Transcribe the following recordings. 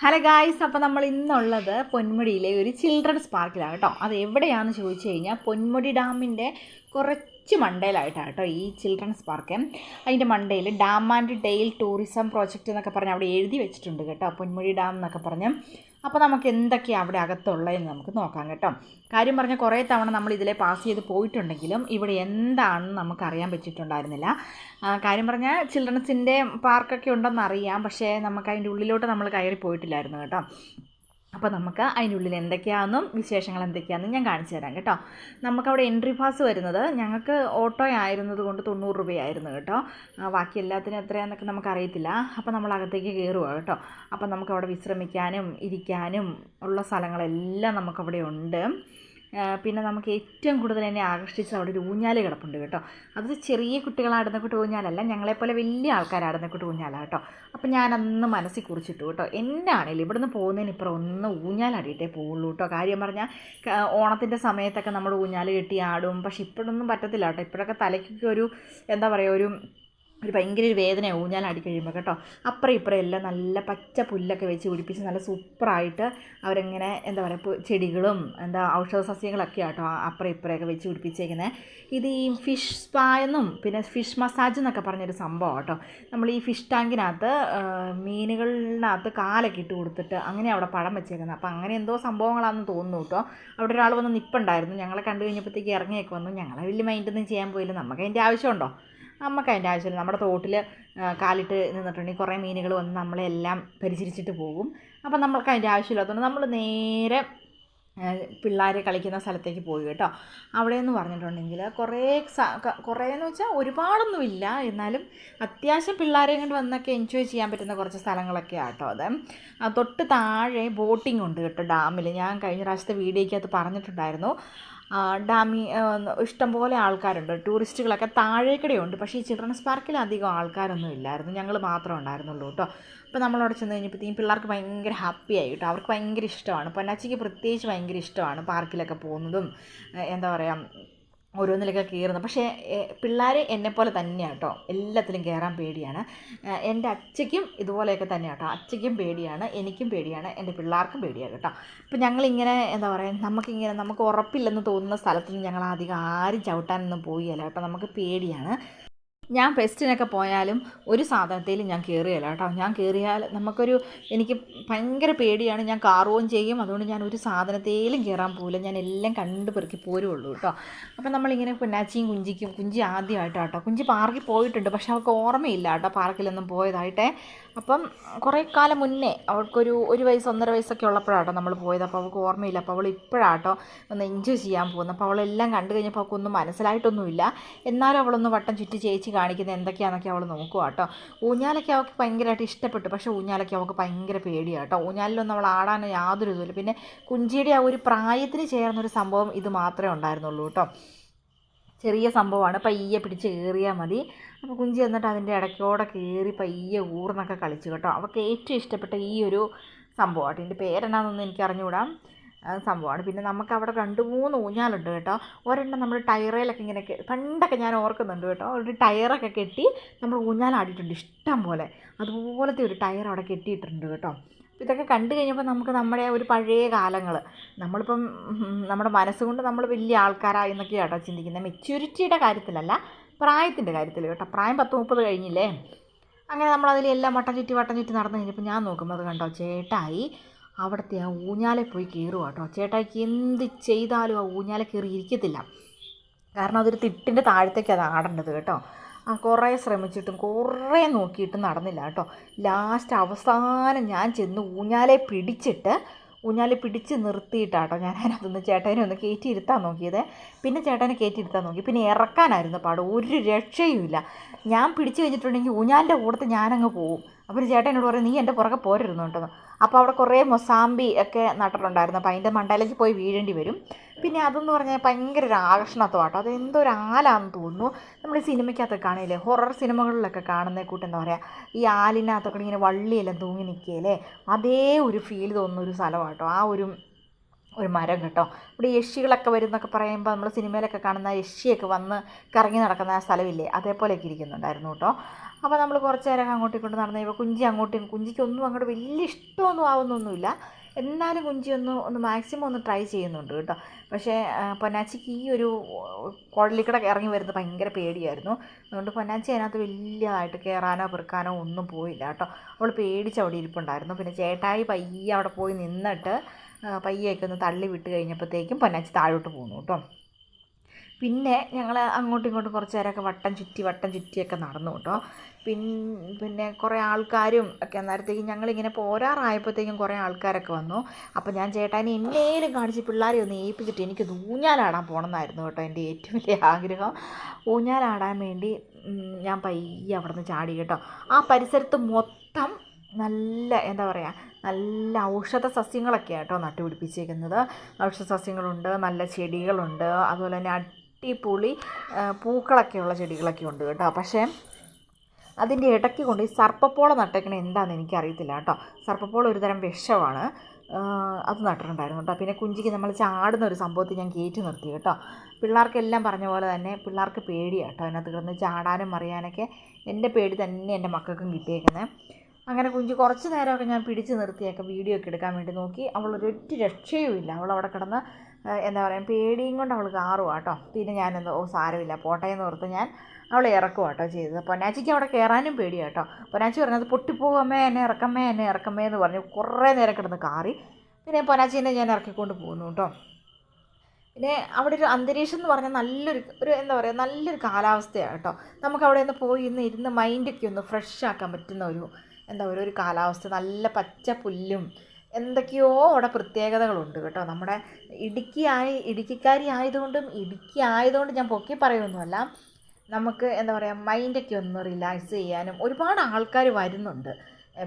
Hello guys അപ്പോൾ നമ്മൾ ഇന്നുള്ളത് പൊന്മുടിയിലെ ഒരു ചിൽഡ്രൻസ് പാർക്കിലാണ് കേട്ടോ. അത് എവിടെയാണെന്ന് ചോദിച്ചു കഴിഞ്ഞാൽ പൊന്മുടി ഡാമിന്റെ കുറച്ച് മണ്ടയിലായിട്ടാണ് കേട്ടോ ഈ ചിൽഡ്രൻസ് പാർക്ക് അതിന്റെ മണ്ടയിൽ dam and dale tourism project എന്നൊക്കെ പറഞ്ഞ് അവിടെ എഴുതി വെച്ചിട്ടുണ്ട് കേട്ടോ പൊന്മുടി ഡാം എന്നൊക്കെ പറഞ്ഞ്. അപ്പോൾ നമുക്ക് എന്തൊക്കെയാണ് അവിടെ അകത്തുള്ളതെന്ന് നമുക്ക് നോക്കാം കേട്ടോ. കാര്യം പറഞ്ഞാൽ കുറേ തവണ നമ്മൾ ഇതിലെ പാസ് ചെയ്ത് പോയിട്ടുണ്ടെങ്കിലും ഇവിടെ എന്താണെന്ന് നമുക്ക് അറിയാൻ പറ്റിയിട്ടുണ്ടായിരുന്നില്ല. കാര്യം പറഞ്ഞാൽ ചിൽഡ്രൻസിന്റെ പാർക്കൊക്കെ ഉണ്ടെന്ന് അറിയാം. പക്ഷേ നമുക്ക് അതിന്റെ ഉള്ളിലോട്ട് നമ്മൾ കയറി പോയിട്ടില്ലായിരുന്നു കേട്ടോ. അപ്പോൾ നമുക്ക് അതിനുള്ളിൽ എന്തൊക്കെയാണെന്നും വിശേഷങ്ങൾ എന്തൊക്കെയാണെന്നും ഞാൻ കാണിച്ചു തരാം കേട്ടോ. നമുക്കവിടെ എൻട്രി പാസ് വരുന്നത് ഞങ്ങൾക്ക് ഓട്ടോ ആയിരുന്നത് കൊണ്ട് തൊണ്ണൂറ് രൂപയായിരുന്നു കേട്ടോ. ബാക്കി എല്ലാത്തിനും എത്രയാണെന്നൊക്കെ നമുക്കറിയത്തില്ല. അപ്പോൾ നമ്മൾ അകത്തേക്ക് കയറുക കേട്ടോ. അപ്പോൾ നമുക്കവിടെ വിശ്രമിക്കാനും ഇരിക്കാനും ഉള്ള സ്ഥലങ്ങളെല്ലാം നമുക്കവിടെ ഉണ്ട്. പിന്നെ നമുക്ക് ഏറ്റവും കൂടുതൽ എന്നെ ആകർഷിച്ചത് അവിടെ ഒരു ഊഞ്ഞാൽ കിടപ്പുണ്ട് കേട്ടോ. അത് ചെറിയ കുട്ടികളാടുന്ന കുട്ടി ഊഞ്ഞാലല്ല ഞങ്ങളെപ്പോലെ വലിയ ആൾക്കാരാടുന്ന കുട്ടി ഊഞ്ഞാലാണ് കേട്ടോ. അപ്പം ഞാനന്ന് മനസ്സിൽ കുറിച്ചിട്ടു കേട്ടോ ആണെങ്കിലും ഇവിടുന്ന് പോകുന്നതിന് ഇപ്പുറം ഒന്ന് ഊഞ്ഞാലാടിയിട്ടേ പോവുള്ളൂ കേട്ടോ. കാര്യം പറഞ്ഞാൽ ഓണത്തിന്റെ സമയത്തൊക്കെ നമ്മൾ ഊഞ്ഞാൽ കെട്ടി ആടും പക്ഷെ ഇപ്പോഴൊന്നും പറ്റത്തില്ല കേട്ടോ. ഇപ്പോഴൊക്കെ തലയ്ക്കൊക്കെ ഒരു എന്താ പറയുക ഒരു ഒരു ഭയങ്കര ഒരു വേദനയാവും ഊഞ്ഞാലാടി കഴിയുമ്പോൾ കേട്ടോ. അപ്പുറം ഇപ്പുറം എല്ലാം നല്ല പച്ച പുല്ലൊക്കെ വെച്ച് പിടിപ്പിച്ച് നല്ല സൂപ്പറായിട്ട് അവരിങ്ങനെ എന്താ പറയുക ചെടികളും എന്താ ഔഷധ സസ്യങ്ങളൊക്കെ ആട്ടോ അപ്പുറം ഇപ്പുറമൊക്കെ വെച്ച് പിടിപ്പിച്ചേക്കുന്നത് ഇത് ഈ ഫിഷ് സ്പാ എന്നും പിന്നെ ഫിഷ് മസാജ് എന്നൊക്കെ പറഞ്ഞൊരു സംഭവം കേട്ടോ നമ്മൾ ഈ ഫിഷ് ടാങ്കിനകത്ത് മീനുകളിനകത്ത് കാലൊക്കെ ഇട്ട് കൊടുത്തിട്ട് അങ്ങനെ അവിടെ പഴം വെച്ചേക്കുന്നത് അപ്പോൾ അങ്ങനെ എന്തോ സംഭവങ്ങളാണെന്ന് തോന്നുന്നു കേട്ടോ. അവിടെ ഒരാൾ വന്ന് നിപ്പുണ്ടായിരുന്നു. ഞങ്ങളെ കണ്ടു കഴിഞ്ഞപ്പോഴത്തേക്ക് ഇറങ്ങിയൊക്കെ വന്നു. ഞങ്ങളെ വലിയ മൈൻഡൊന്നും ചെയ്യാൻ പോയില്ല. നമുക്ക് അതിന്റെ ആവശ്യമുണ്ടോ? നമുക്ക് അതിന്റെ ആവശ്യമില്ല. നമ്മുടെ തോട്ടിൽ കാലിട്ട് നിന്നിട്ടുണ്ടെങ്കിൽ കുറേ മീനുകൾ വന്ന് നമ്മളെല്ലാം പരിചരിച്ചിട്ട് പോകും. അപ്പം നമ്മൾക്ക് അതിന്റെ ആവശ്യമില്ലാത്തതുകൊണ്ട് നമ്മൾ നേരെ പിള്ളേർ കളിക്കുന്ന സ്ഥലത്തേക്ക് പോയി കേട്ടോ. അവിടെ എന്ന് പറഞ്ഞിട്ടുണ്ടെങ്കിൽ കുറേ കുറേ എന്ന് വെച്ചാൽ ഒരുപാടൊന്നുമില്ല. എന്നാലും അത്യാവശ്യം പിള്ളേരെ കൊണ്ട് വന്നൊക്കെ എൻജോയ് ചെയ്യാൻ പറ്റുന്ന കുറച്ച് സ്ഥലങ്ങളൊക്കെ ആട്ടോ അത്. തൊട്ട് താഴെ ബോട്ടിംഗ് ഉണ്ട് കേട്ടോ ഡാമിൽ ഞാൻ കഴിഞ്ഞ പ്രാവശ്യത്തെ വീഡിയോയ്ക്കകത്ത് പറഞ്ഞിട്ടുണ്ടായിരുന്നു. ഡാമി ഇഷ്ടംപോലെ ആൾക്കാരുണ്ട്. ടൂറിസ്റ്റുകളൊക്കെ താഴേക്കടയുണ്ട്. പക്ഷേ ഈ ചിൽഡ്രൻസ് പാർക്കിൽ അധികം ആൾക്കാരൊന്നും ഇല്ലായിരുന്നു. ഞങ്ങൾ മാത്രമേ ഉണ്ടായിരുന്നുള്ളൂ കേട്ടോ. അപ്പോൾ നമ്മളവിടെ ചെന്ന് കഴിഞ്ഞപ്പോഴത്തേക്കും പിള്ളേർക്ക് ഭയങ്കര ഹാപ്പി ആയി കേട്ടോ. അവർക്ക് ഭയങ്കര ഇഷ്ടമാണ്. പൊന്നാച്ചിക്ക് പ്രത്യേകിച്ച് ഭയങ്കര ഇഷ്ടമാണ് പാർക്കിലൊക്കെ പോകുന്നതും എന്താ പറയുക ഓരോന്നിലൊക്കെ കയറുന്നു പക്ഷേ പിള്ളേർ എന്നെപ്പോലെ തന്നെയാണ് കേട്ടോ എല്ലാത്തിലും കയറാൻ പേടിയാണ്. എന്റെ അച്ഛയ്ക്കും ഇതുപോലെയൊക്കെ തന്നെയാണ് കേട്ടോ അച്ഛയ്ക്കും പേടിയാണ് എനിക്കും പേടിയാണ് എന്റെ പിള്ളേർക്കും പേടിയാണ് കേട്ടോ ഇപ്പം ഞങ്ങളിങ്ങനെ എന്താ പറയുക നമുക്കിങ്ങനെ നമുക്ക് ഉറപ്പില്ലെന്ന് തോന്നുന്ന സ്ഥലത്തൊന്നും ഞങ്ങൾ അധികം ആരും ചവിട്ടാനൊന്നും പോയില്ല കേട്ടോ നമുക്ക് പേടിയാണ്. ഞാൻ ഫെസ്റ്റിനൊക്കെ പോയാലും ഒരു സാധനത്തിൽ ഞാൻ കയറിയല്ല കേട്ടോ. ഞാൻ കയറിയാൽ നമുക്കൊരു എനിക്ക് ഭയങ്കര പേടിയാണ്. ഞാൻ കാറുകയും ചെയ്യും. അതുകൊണ്ട് ഞാൻ ഒരു സാധനത്തേലും കയറാൻ പോകില്ല ഞാൻ എല്ലാം കണ്ടു പെറുക്കി പോരുള്ളൂ കേട്ടോ. അപ്പം നമ്മളിങ്ങനെ പിന്നാച്ചിയും കുഞ്ചിക്കും കുഞ്ചി ആദ്യമായിട്ടാണ് കേട്ടോ കുഞ്ചി പാർക്കിൽ പോയിട്ടുണ്ട്. പക്ഷെ അവൾക്ക് ഓർമ്മയില്ല കേട്ടോ. പാർക്കിലൊന്നും പോയതായിട്ടേ. അപ്പം കുറേ കാലം മുന്നേ അവൾക്കൊരു ഒരു വയസ്സ് ഒന്നര വയസ്സൊക്കെ ഉള്ളപ്പോഴാട്ടോ നമ്മൾ പോയത്. അപ്പോൾ അവൾക്ക് ഓർമ്മയില്ല. അപ്പോൾ അവൾ ഇപ്പോഴാട്ടോ ഒന്ന് എൻജോയ് ചെയ്യാൻ പോകുന്നത്. അപ്പോൾ അവളെല്ലാം കണ്ടു കഴിഞ്ഞപ്പോൾ അവൾക്കൊന്നും മനസ്സിലായിട്ടൊന്നുമില്ല. എന്നാലും അവളൊന്ന് വട്ടം ചുറ്റി ചേച്ചി കാണിക്കുന്നത് എന്തൊക്കെയാണെന്നൊക്കെ അവൾ നോക്കുക കേട്ടോ ഊഞ്ഞാലൊക്കെ അവൾക്ക് ഭയങ്കരമായിട്ട് ഇഷ്ടപ്പെട്ടു. പക്ഷേ ഊഞ്ഞാലൊക്കെ അവൾക്ക് ഭയങ്കര പേടിയാണ് കേട്ടോ ഊഞ്ഞാലിലൊന്നും അവൾ ആടാൻ യാതൊരു ഇതുമില്ല. പിന്നെ കുഞ്ചിയുടെ ആ ഒരു പ്രായത്തിന് ചേർന്നൊരു സംഭവം ഇത് മാത്രമേ ഉണ്ടായിരുന്നുള്ളൂ കേട്ടോ. ചെറിയ സംഭവമാണ്. പയ്യെ പിടിച്ച് കയറിയാൽ മതി. അപ്പോൾ കുഞ്ചി എന്നിട്ട് അതിന്റെ ഇടയ്ക്കോടെ കയറി പയ്യെ ഊർന്നൊക്കെ കളിച്ചു കേട്ടോ. അവൾക്ക് ഏറ്റവും ഇഷ്ടപ്പെട്ട ഈ ഒരു സംഭവമാണ്. ഇതിന്റെ പേരെന്നാന്നൊന്നും എനിക്ക് അറിഞ്ഞുകൂടാം സംഭവമാണ്. പിന്നെ നമുക്ക് അവിടെ രണ്ട് മൂന്ന് ഊഞ്ഞാലുണ്ട് കേട്ടോ. ഒരെണ്ണം നമ്മൾ ടയറയിലൊക്കെ ഇങ്ങനെ പണ്ടൊക്കെ ഞാൻ ഓർക്കുന്നുണ്ട് കേട്ടോ. ഒരു ടയറൊക്കെ കെട്ടി നമ്മൾ ഊഞ്ഞാലാടിയിട്ടുണ്ട് ഇഷ്ടം പോലെ. അതുപോലത്തെ ഒരു ടയർ അവിടെ കെട്ടിയിട്ടുണ്ട് കേട്ടോ. ഇതൊക്കെ കണ്ടു കഴിഞ്ഞപ്പോൾ നമുക്ക് നമ്മുടെ ഒരു പഴയ കാലങ്ങൾ നമ്മളിപ്പം നമ്മുടെ മനസ്സുകൊണ്ട് നമ്മൾ വലിയ ആൾക്കാരായി എന്നൊക്കെയാണ് കേട്ടോ ചിന്തിക്കുന്നത് മെച്യൂരിറ്റിയുടെ കാര്യത്തിലല്ല പ്രായത്തിന്റെ കാര്യത്തിൽ കേട്ടോ. പ്രായം പത്ത് മുപ്പത് കഴിഞ്ഞില്ലേ? അങ്ങനെ നമ്മൾ എല്ലാം വട്ടം ചുറ്റി വട്ടം ചുറ്റി നടന്നു കഴിഞ്ഞപ്പോൾ ഞാൻ നോക്കുമ്പോൾ അത് കണ്ടോ ചേട്ടായി അവിടുത്തെ ആ ഊഞ്ഞാലെ പോയി കയറുക കേട്ടോ ചേട്ടായിക്ക് എന്ത് ചെയ്താലും ആ ഊഞ്ഞാലെ കയറി ഇരിക്കത്തില്ല കാരണം അതൊരു തിട്ടിന്റെ താഴത്തേക്ക് അത് ആടേണ്ടത് കേട്ടോ. ആ കുറേ ശ്രമിച്ചിട്ടും കുറേ നോക്കിയിട്ടും നടന്നില്ല കേട്ടോ. ലാസ്റ്റ് അവസാനം ഞാൻ ചെന്ന് ഊഞ്ഞാലെ പിടിച്ചിട്ട് ഊഞ്ഞാലെ പിടിച്ച് നിർത്തിയിട്ടാട്ടോ ഞാൻ അതിനകത്തുനിന്ന് ചേട്ടനെ ഒന്ന് കയറ്റിയിരുത്താൻ നോക്കിയത്. പിന്നെ ചേട്ടനെ കയറ്റിയിരുത്താൻ നോക്കി. പിന്നെ ഇറക്കാനായിരുന്നു പാട്. ഒരു രക്ഷയുമില്ല ഞാൻ പിടിച്ചു കഴിഞ്ഞിട്ടുണ്ടെങ്കിൽ ഊഞ്ഞാലിന്റെ കൂടത്ത് ഞാനങ്ങ് പോവും. അപ്പോൾ ചേട്ടനോട് പറയും നീ എന്റെ പുറകെ പോരുന്നു കേട്ടോ അപ്പോൾ അവിടെ കുറേ മൊസാമ്പി ഒക്കെ നട്ടിട്ടുണ്ടായിരുന്നു. അപ്പോൾ അതിന്റെ മണ്ടയിലേക്ക് പോയി വീഴേണ്ടി വരും. പിന്നെ അതെന്ന് പറഞ്ഞാൽ ഭയങ്കര ഒരു ആകർഷണത്വമാട്ടോ അത് എന്തോ ഒരു ആലാന്ന് തോന്നുന്നു. നമ്മൾ ഈ സിനിമയ്ക്കകത്തൊക്കെ കാണില്ലേ ഹൊറർ സിനിമകളിലൊക്കെ കാണുന്ന കൂട്ട് എന്താ പറയുക ഈ ആലിനകത്തൊക്കെ ഇങ്ങനെ വള്ളിയെല്ലാം തൂങ്ങി നിൽക്കുകയല്ലേ? അതേ ഒരു ഫീൽ തോന്നുന്ന ഒരു സ്ഥലമാട്ടോ. ആ ഒരു ഒരു മരം കേട്ടോ. ഇവിടെ യക്ഷികളൊക്കെ വരുന്നൊക്കെ പറയുമ്പോൾ നമ്മൾ സിനിമയിലൊക്കെ കാണുന്ന യക്ഷിയൊക്കെ വന്ന് കറങ്ങി നടക്കുന്ന ആ സ്ഥലമില്ലേ? അതേപോലെയൊക്കെ ഇരിക്കുന്നുണ്ടായിരുന്നു കേട്ടോ. അപ്പോൾ നമ്മൾ കുറച്ച് നേരം അങ്ങോട്ടും ഇങ്ങോട്ടും നടന്നു കഴിയുമ്പോൾ കുഞ്ചി അങ്ങോട്ടും കുഞ്ചിക്കൊന്നും അങ്ങോട്ട് വലിയ ഇഷ്ടമൊന്നും ആവുന്നൊന്നുമില്ല. എന്നാലും കുഞ്ചി ഒന്ന് ഒന്ന് മാക്സിമം ഒന്ന് ട്രൈ ചെയ്യുന്നുണ്ട് കേട്ടോ. പക്ഷേ പൊന്നാച്ചിക്ക് ഈ ഒരു കുഴലിക്കട ഇറങ്ങി വരുന്നത് ഭയങ്കര പേടിയായിരുന്നു. അതുകൊണ്ട് പൊന്നാച്ചി അതിനകത്ത് വലിയതായിട്ട് കയറാനോ പെറുക്കാനോ ഒന്നും പോയില്ല കേട്ടോ. അവൾ പേടിച്ച് അവിടെ ഇരിപ്പുണ്ടായിരുന്നു. പിന്നെ ചേട്ടായി പയ്യെ അവിടെ പോയി നിന്നിട്ട് ആ, പയ്യെയൊക്കെ ഒന്ന് തള്ളി വിട്ട് കഴിഞ്ഞപ്പോഴത്തേക്കും പൊന്നാച്ചി താഴോട്ട് പോന്നു കേട്ടോ. പിന്നെ ഞങ്ങൾ അങ്ങോട്ടും ഇങ്ങോട്ടും കുറച്ച് നേരമൊക്കെ വട്ടം ചുറ്റി വട്ടം ചുറ്റിയൊക്കെ നടന്നു കേട്ടോ. പിൻ പിന്നെ കുറേ ആൾക്കാരും ഒക്കെ അന്നേരത്തേക്കും ഞങ്ങളിങ്ങനെ പോരാറായപ്പോഴത്തേക്കും കുറേ ആൾക്കാരൊക്കെ വന്നു. അപ്പോൾ ഞാൻ ചേട്ടാനെ എന്നേലും കാണിച്ച് പിള്ളേരെ ഒന്ന് ഏൽപ്പിച്ചിട്ട് എനിക്ക് ഊഞ്ഞാലാടാൻ പോകണമെന്നായിരുന്നു കേട്ടോ എന്റെ ഏറ്റവും വലിയ ആഗ്രഹം. ഊഞ്ഞാലാടാൻ വേണ്ടി ഞാൻ പയ്യെ അവിടെ നിന്ന് ചാടി കേട്ടോ. ആ പരിസരത്ത് മൊത്തം നല്ല എന്താ പറയുക നല്ല ഔഷധ സസ്യങ്ങളൊക്കെ ആട്ടോ നട്ടുപിടിപ്പിച്ചേക്കുന്നത്. ഔഷധ സസ്യങ്ങളുണ്ട് നല്ല ചെടികളുണ്ട് അതുപോലെ തന്നെ അടിപൊളി പൂക്കളൊക്കെ പൂക്കളൊക്കെയുള്ള ചെടികളൊക്കെ ഉണ്ട് കേട്ടോ. പക്ഷേ അതിന്റെ ഇടയ്ക്ക് കൊണ്ട് ഈ സർപ്പപ്പോള നട്ടേക്കണ എന്താണെന്ന് എനിക്കറിയത്തില്ല കേട്ടോ. സർപ്പപ്പോള ഒരു തരം വിഷമാണ് അത് നട്ടിട്ടുണ്ടായിരുന്നു കേട്ടോ. പിന്നെ കുഞ്ചിക്ക് നമ്മൾ ചാടുന്ന ഒരു സംഭവത്തിൽ ഞാൻ കയറ്റി നിർത്തി കേട്ടോ. പിള്ളേർക്കെല്ലാം പറഞ്ഞ പോലെ തന്നെ പിള്ളേർക്ക് പേടിയാണ് കേട്ടോ. അതിനകത്ത് കിടന്ന് ചാടാനും അറിയാനൊക്കെ എന്റെ പേടി തന്നെ എന്റെ മക്കൾക്കും കിട്ടിയേക്കുന്നത് അങ്ങനെ കുഞ്ചു കുറച്ച് നേരമൊക്കെ ഞാൻ പിടിച്ചു നിർത്തിയൊക്കെ വീഡിയോ ഒക്കെ എടുക്കാൻ വേണ്ടി നോക്കി. അവൾ ഒരൊറ്റ രക്ഷയുമില്ല അവൾ അവിടെ കിടന്ന് എന്താ പറയുക പേടിയും കൊണ്ട് അവൾ കാറുവാ കേട്ടോ. പിന്നെ ഞാനെന്തോ ഓ സാരമില്ല പോട്ടെ എന്ന് ഓർത്ത് ഞാൻ അവളെ ഇറക്കുക കേട്ടോ ചെയ്തത്. പൊന്നാച്ചിക്ക് അവിടെ കയറാനും പേടിയാണ് കേട്ടോ. പൊന്നാച്ചി പറഞ്ഞത് പൊട്ടിപ്പോകമ്മേ എന്നെ ഇറക്കമ്മേ എന്നെ ഇറക്കമ്മേ എന്ന് പറഞ്ഞു കുറേ നേരം കിടന്ന് കാറി. പിന്നെ പൊന്നാച്ചിനെ ഞാൻ ഇറക്കിക്കൊണ്ട് പോകുന്നു കേട്ടോ. പിന്നെ അവിടെ ഒരു അന്തരീക്ഷം എന്ന് പറഞ്ഞാൽ നല്ലൊരു ഒരു എന്താ പറയുക നല്ലൊരു കാലാവസ്ഥയാണ് കേട്ടോ. നമുക്ക് അവിടെ ഒന്ന് പോയി ഇന്ന് ഇരുന്ന് മൈൻഡൊക്കെ ഒന്ന് ഫ്രഷ് ആക്കാൻ പറ്റുന്ന ഒരു എന്താ ഒരു കാലാവസ്ഥ നല്ല പച്ച പുല്ലും എന്തൊക്കെയോ അവിടെ പ്രത്യേകതകളുണ്ട് കേട്ടോ. നമ്മുടെ ഇടുക്കി ആയി ഇടുക്കിക്കാരി ആയതുകൊണ്ടും ഇടുക്കി ആയതുകൊണ്ട് ഞാൻ പൊക്കി പറയുമൊന്നുമല്ല നമുക്ക് എന്താ പറയുക മൈൻഡൊക്കെ ഒന്ന് റിലാക്സ് ചെയ്യാനും ഒരുപാട് ആൾക്കാർ വരുന്നുണ്ട്.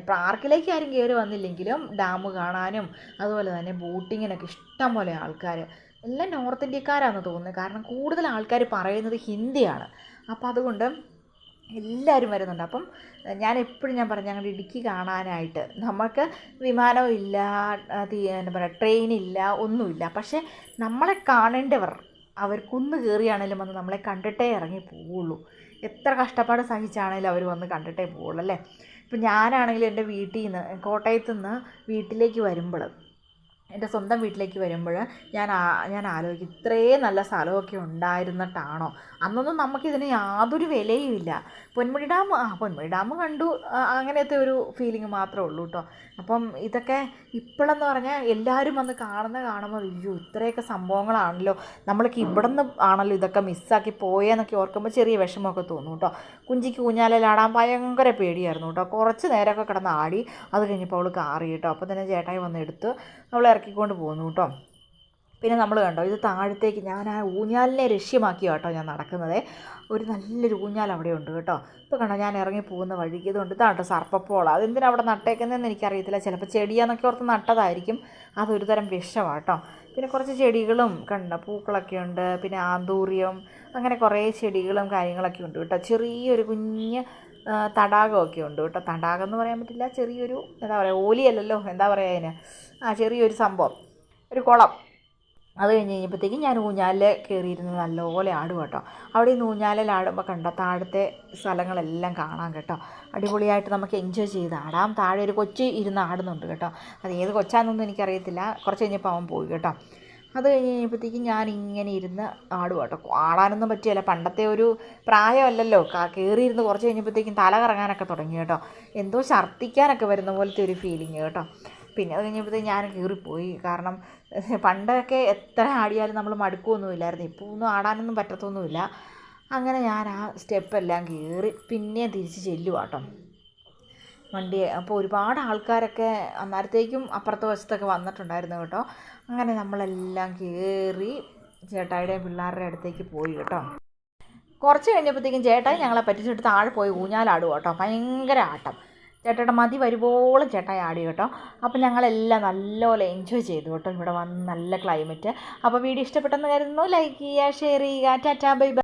പാർക്കിലേക്ക് ആരും കയറി വന്നില്ലെങ്കിലും ഡാം കാണാനും അതുപോലെ തന്നെ ബോട്ടിങ്ങിനൊക്കെ ഇഷ്ടം പോലെ ആൾക്കാർ. എല്ലാം നോർത്ത് ഇന്ത്യക്കാരാണെന്ന് തോന്നുന്നത് കാരണം കൂടുതൽ ആൾക്കാർ പറയുന്നത് ഹിന്ദിയാണ്. അപ്പോൾ അതുകൊണ്ട് എല്ലാവരും വരുന്നുണ്ട്. അപ്പം ഞാൻ എപ്പോഴും ഞാൻ പറഞ്ഞു ഞങ്ങളുടെ ഇടുക്കി കാണാനായിട്ട് നമുക്ക് വിമാനവും ഇല്ല എന്താ പറയുക ട്രെയിനില്ല ഒന്നുമില്ല പക്ഷേ നമ്മളെ കാണേണ്ടവർ അവർ കുന്ന് കയറിയാണേലും വന്ന് നമ്മളെ കണ്ടിട്ടേ ഇറങ്ങി പോവുള്ളൂ. എത്ര കഷ്ടപ്പാട് സഹിച്ചാണേലും അവർ വന്ന് കണ്ടിട്ടേ പോവുള്ളൂ അല്ലേ? ഇപ്പം ഞാനാണെങ്കിലും എന്റെ വീട്ടിൽ നിന്ന് കോട്ടയത്ത് നിന്ന് വീട്ടിലേക്ക് വരുമ്പോൾ എന്റെ സ്വന്തം വീട്ടിലേക്ക് വരുമ്പോൾ ഞാൻ ഞാൻ ആലോചിക്കും ഇത്രയും നല്ല സ്ഥലമൊക്കെ ഉണ്ടായിരുന്നിട്ടാണോ? അന്നൊന്നും നമുക്കിതിന് യാതൊരു വിലയും ഇല്ല. പൊന്മുടി ഡാം ആ പൊന്മുടി ഡാം കണ്ടു. അങ്ങനത്തെ ഒരു ഫീലിംഗ് മാത്രമേ ഉള്ളൂ കേട്ടോ അപ്പം ഇതൊക്കെ ഇപ്പോഴെന്ന് പറഞ്ഞാൽ എല്ലാവരും വന്ന് കാണുന്ന കാണുമ്പോൾ അയ്യോ ഇത്രയൊക്കെ സംഭവങ്ങളാണല്ലോ. നമ്മൾക്ക് ഇവിടെ നിന്ന് ആണല്ലോ ഇതൊക്കെ മിസ്സാക്കി പോയെന്നൊക്കെ ഓർക്കുമ്പോൾ ചെറിയ വിഷമമൊക്കെ തോന്നും കേട്ടോ കുഞ്ചിക്ക് ഊഞ്ഞാലിലാടാൻ ഭയങ്കര പേടിയായിരുന്നു കേട്ടോ കുറച്ച് നേരമൊക്കെ കിടന്ന് ആടി. അത് കഴിഞ്ഞപ്പോൾ അവൾ കാറി കേട്ടോ അപ്പോൾ തന്നെ ചേട്ടായി വന്ന് എടുത്ത് അവളെ ഇറക്കിക്കൊണ്ട് പോകുന്നു കേട്ടോ. പിന്നെ നമ്മൾ കണ്ടോ ഇത് താഴത്തേക്ക് ഞാൻ ആ ഊഞ്ഞാലിനെ ലക്ഷ്യമാക്കി കേട്ടോ ഞാൻ നടക്കുന്നത്. ഒരു നല്ലൊരു ഊഞ്ഞാൽ അവിടെ ഉണ്ട് കേട്ടോ. ഇപ്പോൾ കണ്ടോ ഞാൻ ഇറങ്ങി പോകുന്ന വഴിക്ക് ഇതുകൊണ്ട് ഇതാണ് കേട്ടോ സർപ്പപ്പോള. അതെന്തിനാ അവിടെ നട്ടേക്കുന്നതെന്ന് എനിക്കറിയത്തില്ല. ചിലപ്പോൾ ചെടിയാന്നൊക്കെ ഓർത്ത് നട്ടതായിരിക്കും. അതൊരു തരം കേട്ടോ. പിന്നെ കുറച്ച് ചെടികളും കണ്ട പൂക്കളൊക്കെ ഉണ്ട്. പിന്നെ ആന്തൂറിയം അങ്ങനെ കുറേ ചെടികളും കാര്യങ്ങളൊക്കെ ഉണ്ട് കേട്ടോ. ചെറിയൊരു കുഞ്ഞ് തടാകമൊക്കെ ഉണ്ട് കേട്ടോ. തടാകം എന്ന് പറയാൻ പറ്റില്ല. ചെറിയൊരു എന്താ പറയുക ഓലിയല്ലല്ലോ എന്താ പറയുക അതിന്? ആ ചെറിയൊരു സംഭവം. ഒരു കുളം. അത് കഴിഞ്ഞ് കഴിഞ്ഞപ്പോഴത്തേക്കും ഞാൻ ഊഞ്ഞാലിൽ കയറിയിരുന്ന് നല്ലപോലെ ആടും കേട്ടോ. അവിടെ ഈ ഊഞ്ഞാലിൽ ആടുമ്പോൾ കണ്ട താഴത്തെ സ്ഥലങ്ങളെല്ലാം കാണാം കേട്ടോ. അടിപൊളിയായിട്ട് നമുക്ക് എൻജോയ് ചെയ്ത് ആടാം. താഴെ ഒരു കൊച്ച് ഇരുന്ന് ആടുന്നുണ്ട് കേട്ടോ. അത് ഏത് കൊച്ചാണെന്നൊന്നും എനിക്കറിയത്തില്ല. കുറച്ച് കഴിഞ്ഞപ്പോൾ അവൻ പോയി കേട്ടോ. അത് കഴിഞ്ഞ് കഴിഞ്ഞപ്പോഴത്തേക്കും ഞാൻ ഇങ്ങനെ ഇരുന്ന് ആടും കേട്ടോ. ആടാനൊന്നും പറ്റിയല്ല. പണ്ടത്തെ ഒരു പ്രായമല്ലല്ലോ. കയറിയിരുന്ന് കുറച്ച് കഴിഞ്ഞപ്പോഴത്തേക്കും തല കറങ്ങാനൊക്കെ തുടങ്ങി കേട്ടോ. എന്തോ ഛർദ്ദിക്കാനൊക്കെ വരുന്ന പോലത്തെ ഒരു ഫീലിംഗ് കേട്ടോ. പിന്നെ അത് കഴിഞ്ഞപ്പോഴത്തെ ഞാൻ കയറിപ്പോയി കാരണം പണ്ടൊക്കെ എത്ര ആടിയാലും നമ്മൾ മടുക്കുകയൊന്നുമില്ലായിരുന്നു ഇപ്പോൾ ഒന്നും ആടാനൊന്നും പറ്റത്തൊന്നുമില്ല. അങ്ങനെ ഞാൻ ആ സ്റ്റെപ്പെല്ലാം കയറി പിന്നെയും തിരിച്ച് ചെല്ലുവാട്ടോ. വണ്ടി അപ്പോൾ ഒരുപാട് ആൾക്കാരൊക്കെ അന്നേരത്തേക്കും അപ്പുറത്തെ വശത്തൊക്കെ വന്നിട്ടുണ്ടായിരുന്നു കേട്ടോ. അങ്ങനെ നമ്മളെല്ലാം കയറി ചേട്ടായിയുടെയും പിള്ളേരുടെ അടുത്തേക്ക് പോയി കേട്ടോ. കുറച്ച് കഴിഞ്ഞപ്പോഴത്തേക്കും ചേട്ടായി ഞങ്ങളെ പറ്റിച്ചിട്ട് താഴെ പോയി ഊഞ്ഞാലാടുക കേട്ടോ ഭയങ്കര ആട്ടം. ചേട്ടായുടെ മതി വരുവോളം ചേട്ടായി ആടി കേട്ടോ. അപ്പോൾ ഞങ്ങളെല്ലാം നല്ലപോലെ എൻജോയ് ചെയ്തു കേട്ടോ. ഇവിടെ വന്ന് നല്ല ക്ലൈമറ്റ് അപ്പോൾ വീഡിയോ ഇഷ്ടപ്പെട്ടെന്ന് കരുതുന്നു. ലൈക്ക് ചെയ്യുക ഷെയർ ചെയ്യുക. Tata bye bye